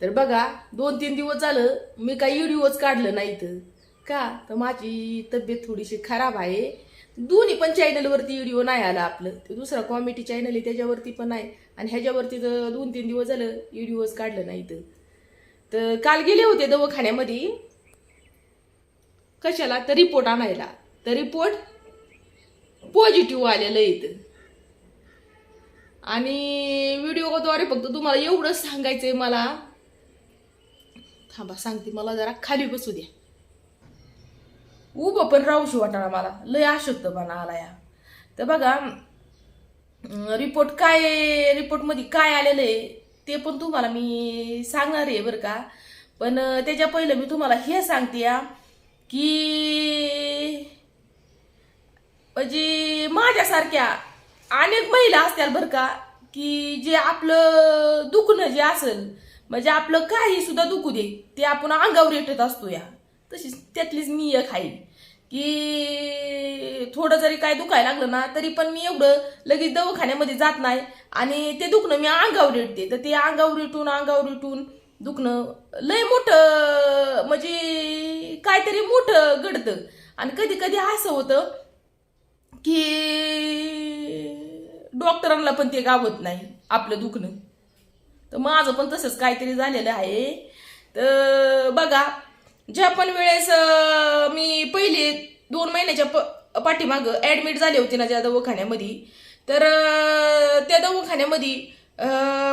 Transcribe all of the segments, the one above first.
तर बघा दोन तीन दिवस झालं मी काही व्हिडिओच काढलं नाही तर का? तर माझी तब्येत थोडीशी खराब आहे. दोन्ही पण चॅनलवरती व्हिडिओ नाही आला आपलं. ते दुसरा कॉमेडी चॅनल आहे त्याच्यावरती पण आहे आणि ह्याच्यावरती तर दोन तीन दिवस झालं व्हिडिओच काढलं नाही तर काल गेले होते दवाखान्यामध्ये. कशाला? तर रिपोर्ट आणायला. तर रिपोर्ट पॉझिटिव्ह आलेलं इथं. आणि व्हिडिओद्वारे फक्त तुम्हाला एवढंच सांगायचं आहे मला. थांबा सांगते मला जरा खाली बसू द्या. उभं पण राहूशी वाटाणा मला. लय अशक्तपणा आला या. तर बघा रिपोर्ट काय रिपोर्टमध्ये काय आलेलं आहे? ते पण तुम्हाला मी सांगणार आहे बरं का. पण त्याच्या पहिलं मी तुम्हाला हे सांगते या की म्हणजे माझ्यासारख्या अनेक महिला असतील बरं का की जे आपलं दुखणं जे असेल म्हणजे आपलं काही सुद्धा दुखू दे ते आपण अंगावर येतच असतो या. तशीच त्यातलीच मी एक आहे. की थोडं जरी काय दुखायला लागलं ना तरी पण मी एवढं लगेच दवाखान्यामध्ये जात नाही आणि ते दुखणं मी अंगावर येते. तर ते अंगावर उठून अंगावर उठून दुखणं लय मोठं म्हणजे काहीतरी मोठं घडतं. आणि कधी कधी असं होतं की डॉक्टरांना पण ते गावत नाही आपलं दुखणं. तर माझं पण तसंच काहीतरी झालेलं आहे. तर बघा ज्या पण वेळेस मी पहिले दोन महिन्याच्या प पाठीमागं ॲडमिट झाले होते ना त्या दवाखान्यामध्ये तर त्या दवाखान्यामध्ये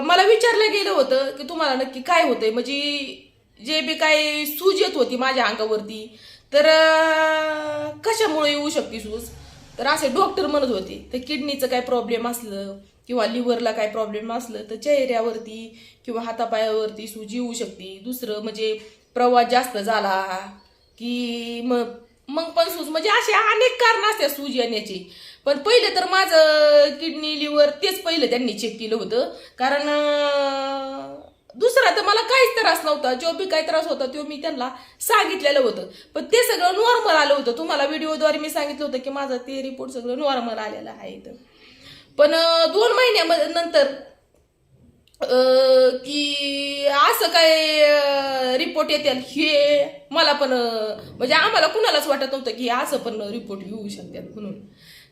मला विचारलं गेलं होतं की तुम्हाला नक्की काय होतंय? म्हणजे जे बी काय सूज येत होती माझ्या अंगावरती तर कशामुळे येऊ शकते सूज? तर असे डॉक्टर म्हणत होते तर किडनीचं काय प्रॉब्लेम असलं किंवा लिव्हरला काय प्रॉब्लेम असलं तर चेहऱ्यावरती किंवा हातापायावरती सूज येऊ शकते. दुसरं म्हणजे प्रवास जास्त झाला की मग मग पण सूज म्हणजे असे अनेक कारण असतात सूज येण्याची. पण पहिलं तर माझं किडनी लिव्हर तेच पहिलं त्यांनी चेक केलं होतं. कारण दुसरा तर मला काहीच त्रास नव्हता. जो बी काही त्रास होता तो मी त्यांना सांगितलेलं होतं. पण ते सगळं नॉर्मल आलं होतं. तुम्हाला व्हिडिओद्वारे मी सांगितलं होतं की माझं ते रिपोर्ट सगळं नॉर्मल आलेलं आहे तर पण दोन महिन्यामध्ये नंतर की असं काय रिपोर्ट येतील हे मला पण म्हणजे आम्हाला कुणालाच वाटत नव्हतं की असं पण रिपोर्ट येऊ शकतात म्हणून.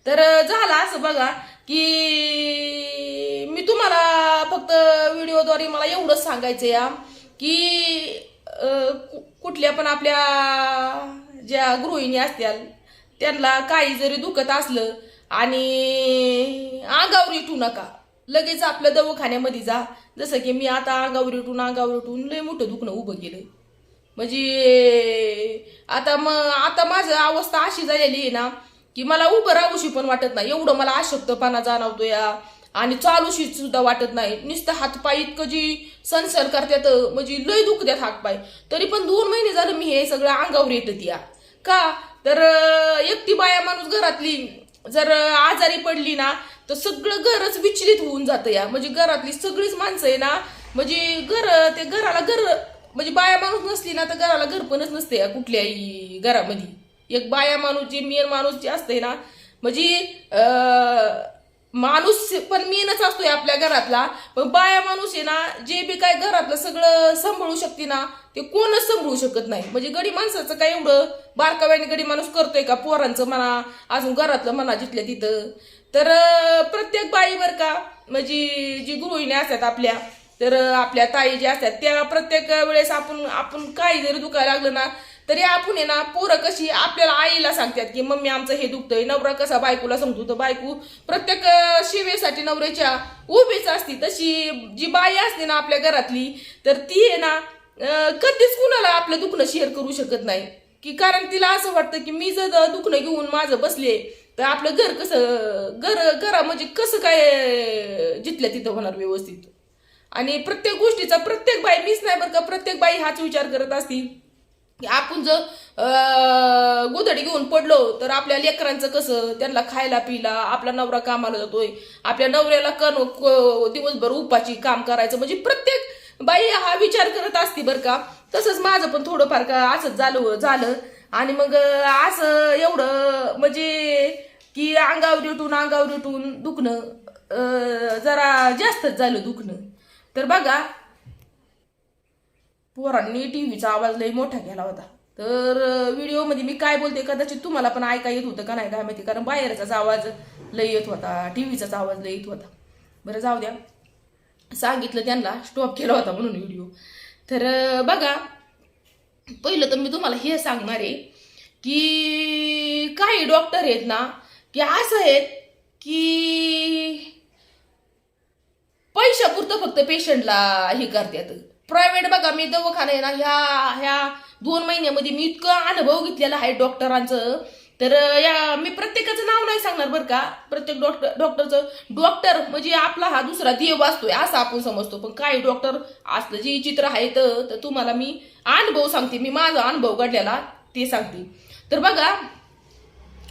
तर झालं असं बघा की मी तुम्हाला फक्त व्हिडिओद्वारे मला एवढंच सांगायचं या की कु- कुठल्या पण आपल्या ज्या गृहिणी असत्याल त्यांना काही जरी दुखत असलं आणि अंगावर इटू नका. लगेच आपल्या दवाखान्यामध्ये जा. जसं की मी आता अंगावर इटून अंगावर इटून लय मोठं दुखणं उभं केलं म्हणजे आता मग आता माझं अवस्था अशी झालेली आहे ना की मला उभं राहूशी पण वाटत नाही. एवढं मला अशक्तपणा जाणवतो या. आणि चालूशी सुद्धा वाटत नाही. नुसतं हातपाय इतकं जी सनसन करतात म्हणजे लय दुखत्यात हातपाय. तरी पण दोन महिने झालं मी हे सगळं अंगावर येत या का? तर एकटी बाया माणूस घरातली जर आजारी पडली ना तर सगळं घरच विचलित होऊन जातं या. म्हणजे घरातली सगळीच माणसं आहे ना म्हणजे घर ते घराला घर म्हणजे बाया माणूस नसली ना तर घराला घर पणच नसते या कुठल्याही घरामध्ये. एक बाया माणूस जे मेन माणूस जे असते ना म्हणजे माणूस पण मेनच असतोय आपल्या घरातला. पण बाया माणूस आहे ना जे बी काय घरातलं सगळं सांभाळू शकते ना ते कोणच सांभाळू शकत नाही. म्हणजे गडी माणसाचं काय एवढं बारकाव्याने गडी माणूस करतोय का? पोरांचं म्हणा अजून घरातलं म्हणा जिथल्या तिथं. तर प्रत्येक बाई बर का म्हणजे जी गृहिणी असतात आपल्या तर आपल्या ताई ज्या असतात त्या प्रत्येक वेळेस आपण आपण काही जरी दुखायला लागलं ना तरी आपण आहे ना पोरं कशी आपल्याला आईला सांगतात की मम्मी आमचं हे दुखतंय नवरा कसा बायकोला सांगतो तर बायको प्रत्येक शिवेसाठी नवऱ्याच्या उभीच असती. तशी जी बाई असते ना आपल्या घरातली तर ती आहे ना कधीच कुणाला आपलं दुखणं शेअर करू शकत नाही. की कारण तिला असं वाटतं की मी जर दुखणं घेऊन माझं बसले तर आपलं घर कसं घर घरा म्हणजे कसं काय जिथल्या तिथं होणार व्यवस्थित? आणि प्रत्येक गोष्टीचा प्रत्येक बाई मीच नाही बरं का प्रत्येक बाई हाच विचार करत असती. आपण जर अं, गोधडी घेऊन पडलो तर आपल्या लेकरांचं कसं? त्यांना खायला पिला आपला नवरा कामाला जातोय. आपल्या नवऱ्याला कन दिवसभर उपाची काम करायचं. म्हणजे प्रत्येक बाई हा विचार करत असते बरं का. तसंच माझं पण थोडंफार का असंच झालं झालं. आणि मग असं एवढं म्हणजे की अंगावर उठून अंगावर उठून दुखणं जरा जास्तच झालं दुखणं. तर बघा पोरांनी टी व्हीचा आवाज लई मोठा केला होता. तर व्हिडिओमध्ये मी काय बोलते कदाचित तुम्हाला पण ऐका येत होतं का नाही काय माहिती? कारण बाहेरचाच आवाज लई येत होता टी व्हीचाच आवाज लई येत होता. बरं जाऊ द्या. सांगितलं त्यांना स्टॉप केला होता म्हणून व्हिडिओ. तर बघा पहिलं तर मी तुम्हाला हे सांगणार आहे की काही डॉक्टर आहेत ना की असं आहेत की पैशापुरतं फक्त पेशंटला हे करतात. प्रायव्हेट बघा मी दवाखाना आहे ना ह्या ह्या दोन महिन्यामध्ये मी इतकं अनुभव घेतलेला आहे डॉक्टरांचं तर या मी प्रत्येकाचं नाव नाही सांगणार बरं का. प्रत्येक डॉक्टर डॉक्टरचं डॉक्टर म्हणजे आपला हा दुसरा देव असतोय असं आपण समजतो. पण काही डॉक्टर असलं जे चित्र आहे तर तर तुम्हाला मी अनुभव सांगते. मी माझा अनुभव घडलेला ते सांगते. तर बघा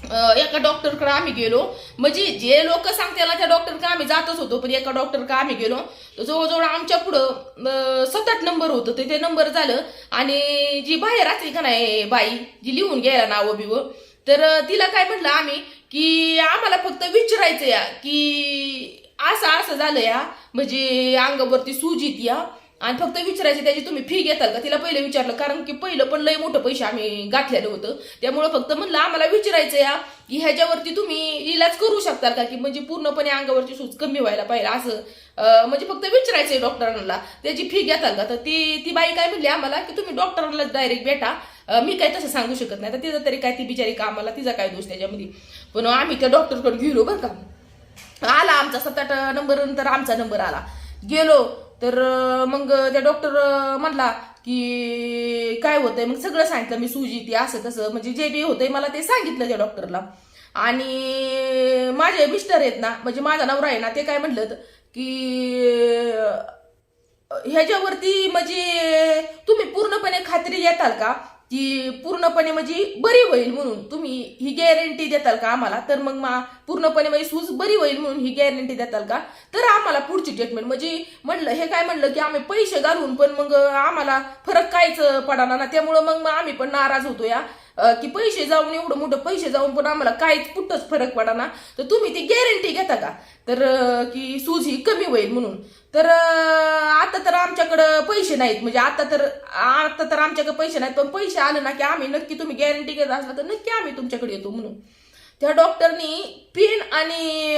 एका डॉक्टरकडे आम्ही गेलो. म्हणजे जे लोक सांगताना त्या डॉक्टरकडे आम्ही जातच होतो पण एका डॉक्टरकडे आम्ही गेलो. तर जवळजवळ आमच्या पुढं सतत आठ नंबर होतं. तर ते नंबर झालं. आणि जी बाहेर असली का नाही बाई जी लिहून घ्यायला नावं बिवं तर तिला काय म्हटलं आम्ही की आम्हाला फक्त विचारायचं या की असं असं झालं या. म्हणजे अंगावरती सूज येते या. आणि फक्त विचारायचे त्याची तुम्ही फी घेताल का? तिला पहिले विचारलं कारण की पहिलं पण लय मोठं पैसे आम्ही घातलेलं होतं. त्यामुळं फक्त म्हणलं आम्हाला विचारायचं या की ह्याच्यावरती तुम्ही इलाज करू शकताल का? की म्हणजे पूर्णपणे अंगावरची सूज कमी व्हायला पाहिजे असं. म्हणजे फक्त विचारायचंय डॉक्टरांना. त्याची फी घेताल का? तर ती ती बाई काय म्हणली आम्हाला की तुम्ही डॉक्टरांना डायरेक्ट भेटा. मी काय तसं सांगू शकत नाही. तर तिचं तरी काय ती बिचारी कामाला तिचा काय दोष त्याच्यामध्ये. पण आम्ही त्या डॉक्टरकडे गेलो बरं का. आला आमचा सात आठ नंबर नंतर आमचा नंबर आला. गेलो तर मग त्या डॉक्टर म्हणला की काय होतंय? मग सगळं सांगितलं मी सुजी ती असं तसं. म्हणजे जे बी होतंय मला ते सांगितलं त्या डॉक्टरला आणि माझे मिस्टर आहेत ना म्हणजे माझा नवरा आहे ना ते काय म्हटलं की ह्याच्यावरती म्हणजे तुम्ही पूर्णपणे खात्री येताल का? ती पूर्णपणे म्हणजे बरी होईल म्हणून. तुम्ही ही गॅरंटी देताल का आम्हाला? तर मग मा पूर्णपणे म्हणजे सूज बरी होईल म्हणून ही गॅरंटी देताल का? तर आम्हाला पुढची ट्रीटमेंट म्हणजे म्हणलं हे काय म्हणलं की आम्ही पैसे घालून पण मग आम्हाला फरक काहीच पडणार ना त्यामुळं मग मग आम्ही पण नाराज होतो या. की पैसे जाऊन एवढं मोठं पैसे जाऊन पण आम्हाला काहीच कुठंच फरक पडाना तर तुम्ही ती गॅरंटी घेता का? तर की सूज ही कमी होईल म्हणून. तर आता तर आमच्याकडं पैसे नाहीत. म्हणजे आता तर आता तर आमच्याकडे पैसे नाहीत पण पैसे आले ना की आम्ही नक्की तुम्ही गॅरंटी घेत असला तर नक्की आम्ही तुमच्याकडे येतो म्हणून. त्या डॉक्टरनी पेन आणि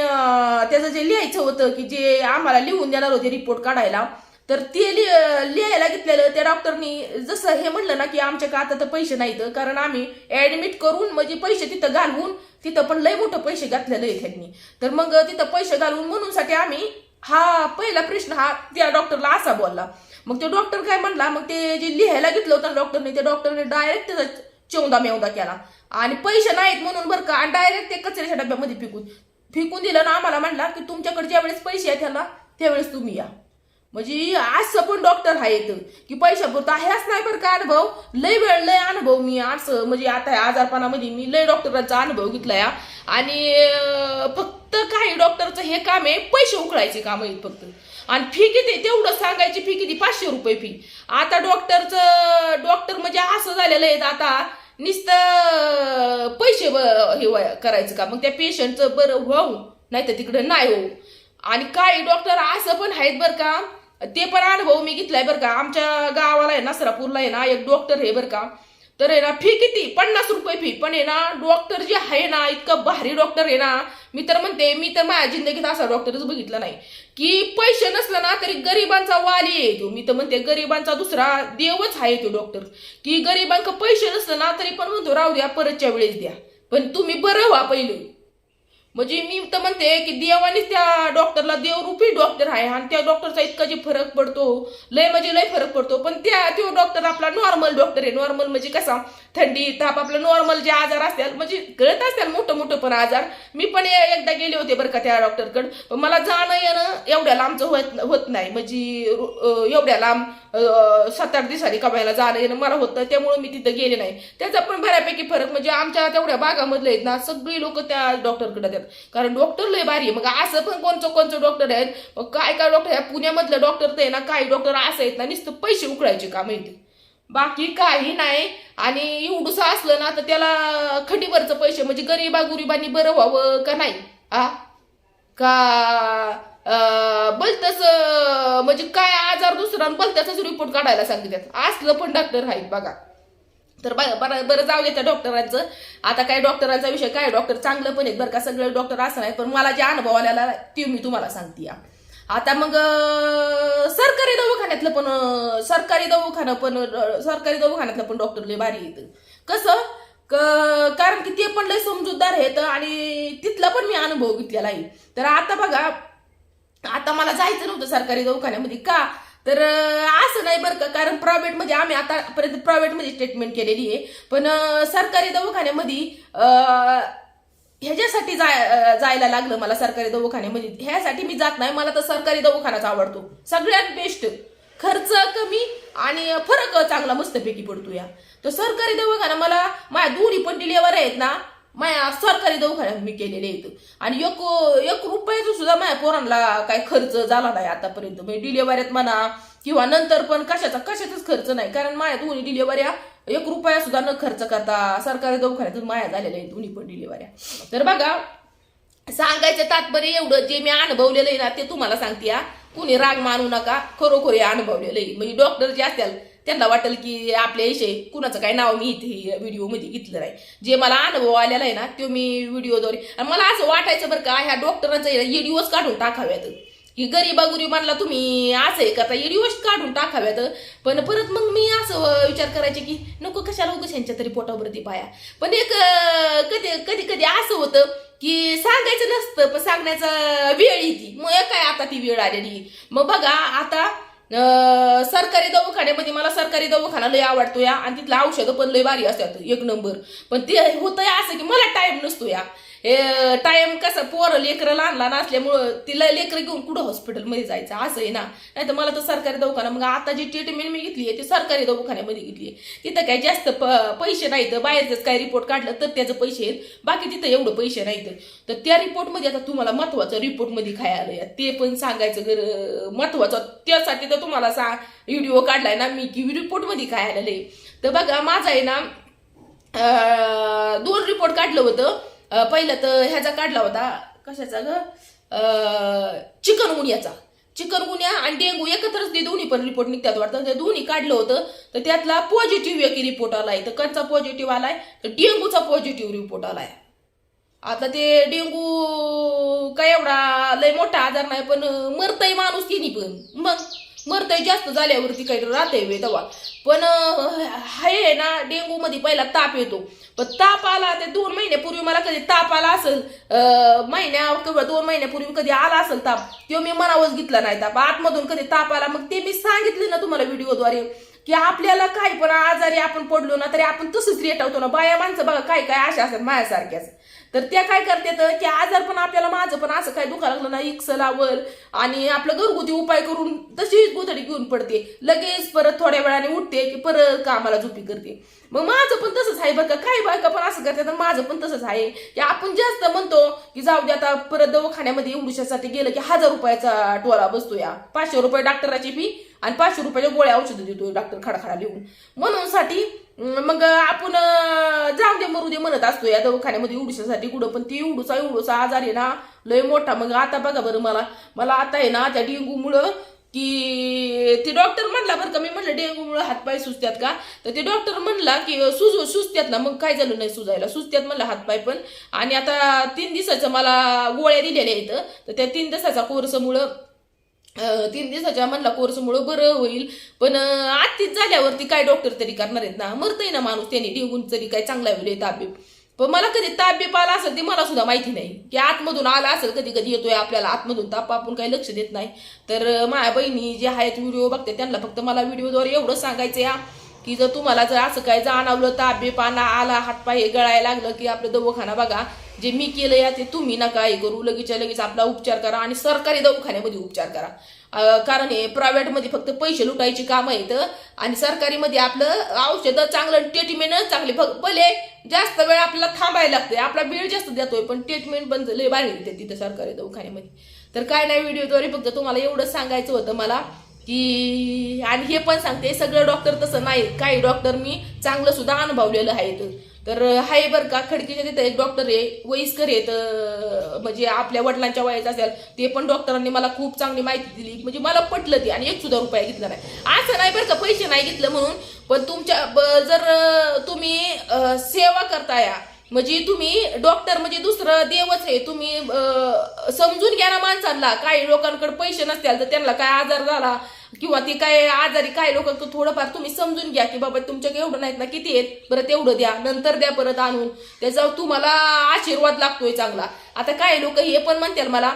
त्याचं जे लिहायचं होतं की जे आम्हाला लिहून देणार होते रिपोर्ट काढायला तर ते लिहायला घेतलेलं त्या डॉक्टरनी जसं हे म्हणलं ना की आमच्याकडे आता तर पैसे नाहीत कारण आम्ही ऍडमिट करून म्हणजे पैसे तिथं घालवून तिथं पण लय मोठं पैसे घातलेलं आहे त्यांनी तर मग तिथं पैसे घालवून म्हणूनसाठी आम्ही हा पहिला प्रश्न हा त्या डॉक्टरला असा बोलला. मग ते डॉक्टर काय म्हणला मग ते जे लिहायला घेतलं होतं डॉक्टरने त्या डॉक्टरने डायरेक्ट त्याचा चौदा मेवदा केला. आणि पैसे नाहीत म्हणून बरं का आणि डायरेक्ट ते कचऱ्याच्या डब्यामध्ये फेकून फेकून दिलं ना आम्हाला म्हणला की तुमच्याकडे ज्यावेळेस पैसे आहेत त्याला त्यावेळेस तुम्ही या. म्हणजे असं पण डॉक्टर आहेत की पैशापुरता आहेच नाही बरं का अनुभव. लय वेळ लय अनुभव मी असं म्हणजे आता आजारपणामध्ये मी लय डॉक्टरांचा अनुभव घेतलाय या. आणि फक्त काही डॉक्टरचं हे काम आहे पैसे उकळायचे काम आहेत फक्त. आणि फी किती तेवढं सांगायची फी किती? पाचशे रुपये फी आता डॉक्टरचं डॉक्टर म्हणजे असं झालेलं आहे आता नुसतं पैसे हे करायचं का मग त्या पेशंटचं बरं व्हावं नाही तर तिकडं नाही हो. आणि काही डॉक्टर असं पण आहेत बरं का ते पण अनुभव मी घेतलाय बरं का. आमच्या गावाला आहे नसरापूरला आहे ना एक डॉक्टर आहे बरं का. तर आहे ना फी किती? पन्नास रुपये फी पण आहे ना डॉक्टर जे आहे ना इतकं भारी डॉक्टर आहे ना मी तर म्हणते मी तर माझ्या जिंदगीत असा डॉक्टरच बघितला नाही. की पैसे नसलं ना तरी गरिबांचा वाली आहे तो. मी तर म्हणते गरिबांचा दुसरा देवच आहे तो डॉक्टर की गरिबांक पैसे नसलं ना तरी पण म्हणतो राहू द्या परतच्या वेळेस द्या. पण तुम्ही बरं व्हा पहिलं. म्हणजे मी तर म्हणते की देवानेच त्या डॉक्टरला देवरूपी डॉक्टर आहे आणि त्या डॉक्टरचा इतका जे फरक पडतो लय म्हणजे लय फरक पडतो. पण त्या तो डॉक्टर आपला नॉर्मल डॉक्टर आहे. नॉर्मल म्हणजे कसा? थंडी ताप आपलं नॉर्मल जे आजार असतात म्हणजे गळत असतात मोठं मोठं पण आजार. मी पण एकदा गेले होते बरं का त्या डॉक्टरकडं पण मला जाणं येणं एवढ्या लांबचं होत होत नाही. म्हणजे एवढ्या लांब सात आठ दिवसांनी कमायला जाणं येणं मला होतं त्यामुळे मी तिथं गेले नाही. त्याचा पण बऱ्यापैकी फरक म्हणजे आमच्या तेवढ्या भागामधले आहेत ना सगळी लोक त्या डॉक्टरकडे आहेत कारण डॉक्टर लय भारी आहे. मग असं पण कोणचं कोणचं डॉक्टर आहेत मग काय काय डॉक्टर ह्या पुण्यामधलं डॉक्टर तर ना काही डॉक्टर असं आहेत ना नुसतं पैसे उकळायचे का माहिती? बाकी काही नाही. आणि एवढंसं असलं ना तर त्याला खटीवरचं पैसे म्हणजे गरीबा गुरिबांनी बरं व्हावं का नाही? आ? का अं, बलतच म्हणजे काय आजार दुसरा आणि बलत्याचाच रिपोर्ट काढायला सांगितल्यात. असलं पण डॉक्टर आहेत बघा. तर बरं बरं जाऊ दे त्या डॉक्टरांचं आता काय डॉक्टरांचा विषय काय? डॉक्टर चांगलं पण आहेत बरं का सगळे डॉक्टर असं नाही पण मला जे अनुभव आलेला ते मी तुम्हाला सांगते या. आता मग सरकारी दवाखान्यातलं पण सरकारी दवाखाना पण सरकारी दवाखान्यातलं पण डॉक्टर लय भारी येतं कसं? क- कारण की ते पण लय समजूतदार आहेत आणि तिथला पण मी अनुभव घेतलेला आहे. तर आता बघा आता मला जायचं नव्हतं सरकारी दवाखान्यामध्ये. का? तर असं नाही बरं का कारण प्रायव्हेटमध्ये आम्ही आतापर्यंत प्रायव्हेटमध्ये स्टेटमेंट केलेली आहे. पण सरकारी दवाखान्यामध्ये ह्याच्यासाठी जाय जायला लागलं मला सरकारी दवाखान्यामध्ये. ह्यासाठी मी जात नाही मला तर सरकारी दवाखानाच आवडतो. सगळ्यात बेस्ट खर्च कमी आणि फरक चांगला मस्तपैकी पडतो या तर सरकारी दवाखाना मला माझ्या दोन्ही पण डिलेवर आहेत ना माया सरकारी दवाखान्यात मी केलेले आहेत. आणि एक एक रुपयाचं सुद्धा माझ्या पोरांना काय खर्च झाला नाही आतापर्यंत. म्हणजे डिलेवऱ्यात म्हणा किंवा नंतर पण कशाचा कशाचाच खर्च नाही. कारण माया दोन्ही डिलेवऱ्या एक रुपया सुद्धा न खर्च करता सरकारी दवाखान्यातून माया झालेल्या आहेत दोन्ही पण डिलेवऱ्या तर बघा सांगायचं तात्पर्य एवढं जे मी अनुभवलेलं आहे ना ते तुम्हाला सांगते हा. कुणी राग मानू नका खरोखर अनुभवलेलं आहे. म्हणजे डॉक्टर जे असतील त्यांना वाटेल की आपल्या इशे कुणाचं काय नाव मी इथे व्हिडिओमध्ये घेतलं नाही. जे मला अनुभव आलेला आहे ना तो मी व्हिडिओद्वारे आणि मला असं वाटायचं बरं का ह्या डॉक्टरांचा व्हिडिओज काढून टाकाव्यात. की गरीबा म्हणला तुम्ही असं आहे का? आता व्हिडिओज काढून टाकाव्यात. पण परत मग मी असं विचार करायचे की नको कशाला उगस यांच्या तरी पोटावरती पाया. पण एक कधी कधी कधी असं होतं की सांगायचं नसतं पण सांगण्याचा वेळ येते. मग काय आता ती वेळ आलेली? मग बघा आता सरकारी दवाखान्यामध्ये मला सरकारी दवाखाना लय आवडतो या. आणि तिथलं औषधं पण लय भारी असतात. एक नंबर. पण ते होतंय असं की मला टाइम नसतो या. हे टाइम कसं पोरं लेकरं लहान लहान असल्यामुळं तिला लेकरं घेऊन कुठं हॉस्पिटलमध्ये जायचं? असं आहे ना. नाही तर मला तर सरकारी दवाखाना मग आता जी ट्रीटमेंट मी घेतली आहे ती सरकारी दवाखान्यामध्ये घेतली आहे. तिथं काय जास्त प- पैसे नाहीत. बाहेरचंच काय रिपोर्ट काढलं तर त्याचं पैसे आहेत. बाकी तिथं एवढं पैसे नाहीत. तर त्या रिपोर्टमध्ये आता तुम्हाला महत्वाचं रिपोर्टमध्ये काय आलं ते पण सांगायचं गर महत्वाचं. त्यासाठी तर तुम्हाला सा व्हिडिओ काढलाय ना मी की रिपोर्टमध्ये काय आलेलं आहे. तर बघा माझा आहे ना दोन रिपोर्ट काढलं होतं. पहिलं तर ह्याचा काढला होता. कशाचा ग? चिकन गुण्याचा चिकनगुन्या आणि डेंगू एकत्रच ते दोन्ही पण रिपोर्ट निघतात वाटतं. ते दोन्ही काढलं होतं. तर त्यातला पॉझिटिव्ह एक रिपोर्ट आलाय. तर कच्चा पॉझिटिव्ह आलाय. तर डेंगूचा पॉझिटिव्ह रिपोर्ट आलाय. आता ते डेंगू काय एवढा लय मोठा आजार नाही पण मरतय माणूस तिने पण. मग? मरतय जास्त झाल्यावरती काही राहते वे तेव्हा पण हे आहे ना डेंगू मध्ये पहिला ताप येतो. पण ताप आला ते दोन महिन्यापूर्वी मला कधी ताप आला असेल महिन्या किंवा दोन महिन्यापूर्वी कधी आला असेल ताप तो मी मनावच घेतला नाही ताप. आतमधून कधी ताप आला मग ते मी सांगितलं ना तुम्हाला व्हिडिओद्वारे की आपल्याला काही पण आजारी आपण पडलो ना तरी आपण तसंच रेटावतो ना. बाया माणसं बघा काय काय अशा असतात माझ्यासारख्याच तर त्या काय करतात की आजार पण आपल्याला माझं पण असं काय दुखा लागलं ना इक्स लावल आणि आपलं घरगुती उपाय करून तशीच गुथडी घेऊन पडते. लगेच परत थोड्या वेळाने उठते की परत कामाला झोपी करते. मग माझं पण तसंच आहे बरं का. काही बायका पण असं करतात तर माझं पण तसंच आहे. की आपण जास्त म्हणतो की जाऊ दे आता परत दवाखान्यामध्ये एवढ्यासाठी गेलं की हजार रुपयाचा टोला बसतो या. पाचशे रुपये डॉक्टराची फी आणि पाचशे रुपयाच्या गोळ्या औषधं देतो डॉक्टर खडाखडा लिहून. म्हणून साठी मग आपण जाऊ दे मरू दे म्हणत असतो या दवाखान्यामध्ये उडूशासाठी कुठं पण ती उडूसा उडूसा आजार आहे ना लय मोठा. मग आता बघा बरं मला मला आता आहे ना त्या डेंगूमुळं की ते डॉक्टर म्हणला बरं का मी म्हणलं डेंगूमुळे हातपाय सुजत्यात का? तर ते डॉक्टर म्हणला की सुज सुजत्यात ना मग काय झालं नाही सुजायला? सुजत्यात म्हणलं हातपाय पण. आणि आता तीन दिवसाचं मला गोळ्या दिलेल्या आहेत. तर त्या तीन दिवसाचा कोर्समुळं तीन दिवसाच्या म्हणला कोर्समुळं बरं होईल. पण अं, आत्तीच झाल्यावरती काय डॉक्टर तरी करणार आहेत ना? मरतय ना माणूस त्यांनी ठेवून तरी काय चांगला होईल ताबीब पण मला कधी ताप आला असेल ते मला सुद्धा माहिती नाही. की आतमधून आला असेल कधी कधी येतोय आपल्याला आतमधून ताप आपण काही लक्ष देत नाही. तर माझ्या बहिणी जे आहेत व्हिडिओ बघते त्यांना फक्त मला व्हिडिओद्वारे एवढं सांगायचं या की जर तुम्हाला जर असं काय जाणवलं ताप बीप आला आला हातपाय गळायला लागलं की आपलं दवाखाना बघा जे मी केलं या ते तुम्ही नका हे करू. लगेचच्या लगेच आपला उपचार करा आणि सरकारी दवाखान्यामध्ये उपचार करा. कारण हे प्रायव्हेटमध्ये फक्त पैसे लुटायची कामं आहेत आणि सरकारीमध्ये आपलं औषधं चांगलं ट्रीटमेंट चांगली फक्त पहिले जास्त वेळ आपल्याला थांबायला लागतंय. आपला वेळ जास्त देतोय पण ट्रीटमेंट पण लय बाहेर येते तिथं सरकारी दवाखान्यामध्ये. तर काय नाही व्हिडिओद्वारे फक्त तुम्हाला एवढं सांगायचं होतं मला. की आणि हे पण सांगते सगळं डॉक्टर तसं नाही. काही डॉक्टर मी चांगलं सुद्धा अनुभवलेलं आहे तर हाय बरं का खडकीच्या तिथं एक डॉक्टर आहे वयस्कर आहेत म्हणजे आपल्या वडिलांच्या वयाचं असेल ते पण डॉक्टरांनी मला खूप चांगली माहिती दिली. म्हणजे मला पटलं ती आणि एक सुद्धा रुपया घेतला नाही. असं नाही बरं का पैसे नाही घेतलं म्हणून पण तुमच्या ब- जर तुम्ही सेवा करताया म्हणजे तुम्ही डॉक्टर म्हणजे दुसरं देवच आहे. तुम्ही समजून घ्या ना माणसांना. काही लोकांकडे पैसे नसतील तर त्यांना काय आजार झाला किंवा ते काय आजारी काय लोक थोडंफार तुम्ही समजून घ्या की बाबा तुमच्याकडे एवढं नाहीत ना किती आहेत? बरं तेवढं द्या. नंतर द्या परत आणून. त्याचा तुम्हाला आशीर्वाद लागतोय चांगला. आता काय लोक हे पण म्हणतात मला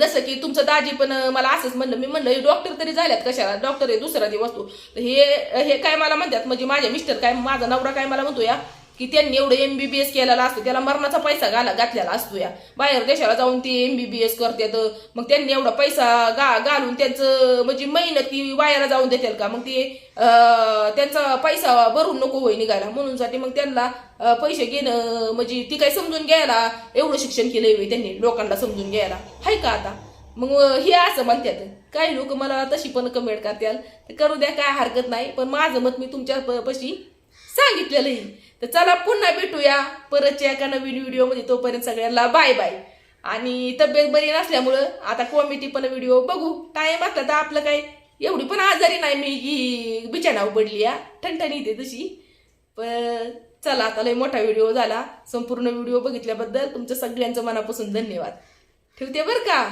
जसं की तुमचं दाजी पण मला असंच म्हणलं. मी म्हणलं डॉक्टर तरी झाल्यात कशाला? डॉक्टर आहे दुसरा दिवस तो. तर हे हे काय मला म्हणतात? म्हणजे माझ्या मिस्टर काय माझा नवरा काय मला म्हणतो या की त्यांनी एवढं एमबीबीएस केलेला असतो त्याला मरणाचा पैसा घाला घातलेला असतो या. बाहेर देशाला जाऊन ते एमबीबीएस करतात. मग त्यांनी एवढा पैसा गा घालून त्यांचं म्हणजे मेहनत ती वायाला जाऊन देतील का? मग ते त्यांचा पैसा भरून नको होई निघायला. म्हणून साठी मग त्यांना पैसे घेणं म्हणजे ती काय समजून घ्यायला एवढं शिक्षण केलं होई त्यांनी लोकांना समजून घ्यायला. हाय का आता? मग हे असं म्हणतात. काही लोक मला तशी पण कमेंट करतात. करू द्या काय हरकत नाही. पण माझं मत मी तुमच्या पशी सांगितलेलं आहे. तर चला पुन्हा भेटूया परतच्या एका नवीन व्हिडिओमध्ये. तोपर्यंत सगळ्यांना बाय बाय आणि तब्येत बरी नसल्यामुळं आता कॉमेडी पण व्हिडिओ बघू. टाईम असला तर आपलं काय? एवढी पण आजारी नाही मी. की उघडली पडली या ठणठणी येते तशी. पण चला आता लय मोठा व्हिडिओ झाला. संपूर्ण व्हिडिओ बघितल्याबद्दल तुमचं सगळ्यांचं मनापासून धन्यवाद. ठेवते बरं का?